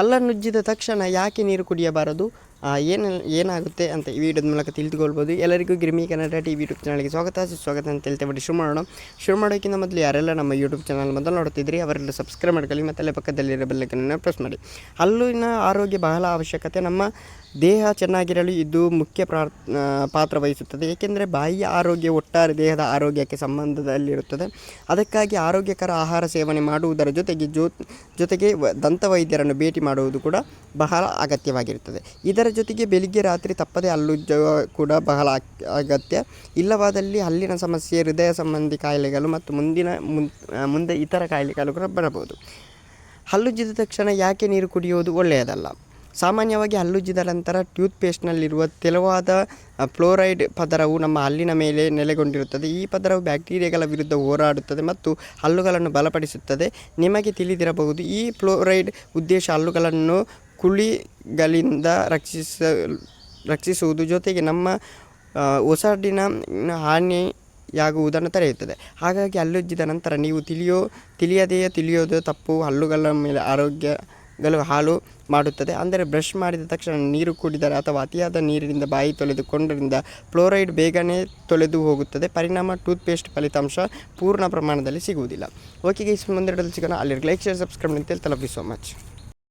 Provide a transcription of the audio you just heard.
ಹಲ್ಲನ್ನುಜ್ಜಿದ ತಕ್ಷಣ ಯಾಕೆ ನೀರು ಕುಡಿಯಬಾರದು? ಏನು, ಏನಾಗುತ್ತೆ ಅಂತ ಈ ವಿಡಿಯೋದ ಮೂಲಕ ತಿಳಿದುಕೊಳ್ಬೋದು. ಎಲ್ಲರಿಗೂ Girmi Kannada T V YouTube ಚಾನಲ್ಗೆ ಸ್ವಾಗತ. ಸುಸ್ವಾಗತ ಅಂತ ಹೇಳ್ತೇವೆ ಶುರು ಮಾಡೋಣ. ಶುರು ಮಾಡೋಕ್ಕಿಂತ ಮೊದಲು ಯಾರೆಲ್ಲ ನಮ್ಮ ಯೂಟ್ಯೂಬ್ ಚಾನಲ್ ಮೊದಲು ನೋಡ್ತಿದ್ರಿ, ಅವರೆಲ್ಲ ಸಬ್ಸ್ಕ್ರೈಬ್ ಮಾಡ್ಕೊಳ್ಳಿ ಮತ್ತು ಅಲ್ಲೇ ಪಕ್ಕದಲ್ಲಿರೋ ಬೆಲ್ಲಕ್ಕನ್ನು ಪ್ರೆಸ್ ಮಾಡಿ. ಹಲ್ಲುವಿನ ಆರೋಗ್ಯ ಬಹಳ ಅವಶ್ಯಕತೆ. ನಮ್ಮ ದೇಹ ಚೆನ್ನಾಗಿರಲು ಇದು ಮುಖ್ಯ ಪ್ರಾರ್ ಪಾತ್ರ ವಹಿಸುತ್ತದೆ. ಏಕೆಂದರೆ ಬಾಯಿಯ ಆರೋಗ್ಯ ಒಟ್ಟಾರೆ ದೇಹದ ಆರೋಗ್ಯಕ್ಕೆ ಸಂಬಂಧದಲ್ಲಿರುತ್ತದೆ. ಅದಕ್ಕಾಗಿ ಆರೋಗ್ಯಕರ ಆಹಾರ ಸೇವನೆ ಮಾಡುವುದರ ಜೊತೆಗೆ ಜೊ, ಜೊತೆಗೆ ದಂತವೈದ್ಯರನ್ನು ಭೇಟಿ ಮಾಡುವುದು ಕೂಡ ಬಹಳ ಅಗತ್ಯವಾಗಿರುತ್ತದೆ. ಇದರ ಜೊತೆಗೆ ಬೆಳಿಗ್ಗೆ ರಾತ್ರಿ ತಪ್ಪದೆ ಹಲ್ಲುಜ್ಜುವ ಕೂಡ ಬಹಳ ಅಗತ್ಯ. ಇಲ್ಲವಾದಲ್ಲಿ ಹಲ್ಲಿನ ಸಮಸ್ಯೆ, ಹೃದಯ ಸಂಬಂಧಿ ಕಾಯಿಲೆಗಳು ಮತ್ತು ಮುಂದಿನ ಮುಂದೆ ಇತರ ಕಾಯಿಲೆಗಳು ಕೂಡ ಬರಬಹುದು. ಹಲ್ಲುಜ್ಜಿದ ತಕ್ಷಣ ಯಾಕೆ ನೀರು ಕುಡಿಯುವುದು ಒಳ್ಳೆಯದಲ್ಲ? ಸಾಮಾನ್ಯವಾಗಿ ಹಲ್ಲುಜ್ಜಿದ ನಂತರ ಟೂತ್ಪೇಸ್ಟ್ನಲ್ಲಿರುವ ತೆಳುವಾದ ಫ್ಲೋರೈಡ್ ಪದರವು ನಮ್ಮ ಹಲ್ಲಿನ ಮೇಲೆ ನೆಲೆಗೊಂಡಿರುತ್ತದೆ. ಈ ಪದರವು ಬ್ಯಾಕ್ಟೀರಿಯಾಗಳ ವಿರುದ್ಧ ಹೋರಾಡುತ್ತದೆ ಮತ್ತು ಹಲ್ಲುಗಳನ್ನು ಬಲಪಡಿಸುತ್ತದೆ. ನಿಮಗೆ ತಿಳಿದಿರಬಹುದು, ಈ ಫ್ಲೋರೈಡ್ ಉದ್ದೇಶ ಹಲ್ಲುಗಳನ್ನು ಕುಳಿಗಳಿಂದ ರಕ್ಷಿಸ ರಕ್ಷಿಸುವುದು ಜೊತೆಗೆ ನಮ್ಮ ಒಸಡಿನ ಹಾನಿ ಯಾಗುವುದನ್ನು ತಡೆಯುತ್ತದೆ. ಹಾಗಾಗಿ ಹಲ್ಲುಜ್ಜಿದ ನಂತರ ನೀವು ತಿಳಿಯೋ, ತಿಳಿಯದೆಯೇ ತಿಳಿಯೋದು ತಪ್ಪು ಹಲ್ಲುಗಳ ಮೇಲೆ ಆರೋಗ್ಯಗಳು ಹಾಲು ಮಾಡುತ್ತದೆ. ಅಂದರೆ ಬ್ರಷ್ ಮಾಡಿದ ತಕ್ಷಣ ನೀರು ಕುಡಿದರೆ ಅಥವಾ ಅತಿಯಾದ ನೀರಿನಿಂದ ಬಾಯಿ ತೊಳೆದುಕೊಂಡರಿಂದ ಫ್ಲೋರೈಡ್ ಬೇಗನೆ ತೊಳೆದು ಹೋಗುತ್ತದೆ. ಪರಿಣಾಮ ಟೂತ್ಪೇಸ್ಟ್ ಫಲಿತಾಂಶ ಪೂರ್ಣ ಪ್ರಮಾಣದಲ್ಲಿ ಸಿಗುವುದಿಲ್ಲ. ಓಕೆ ಗೈಸ್ ಮುಂದೆ ಸಿಗೋಣ. ಅಲ್ಲಿ ಲೈಕ್ ಶೇರ್ ಸಬ್ಸ್ಕ್ರೈಬ್ ಅಂತ ತಲಪಿ ಸೋ ಮಚ್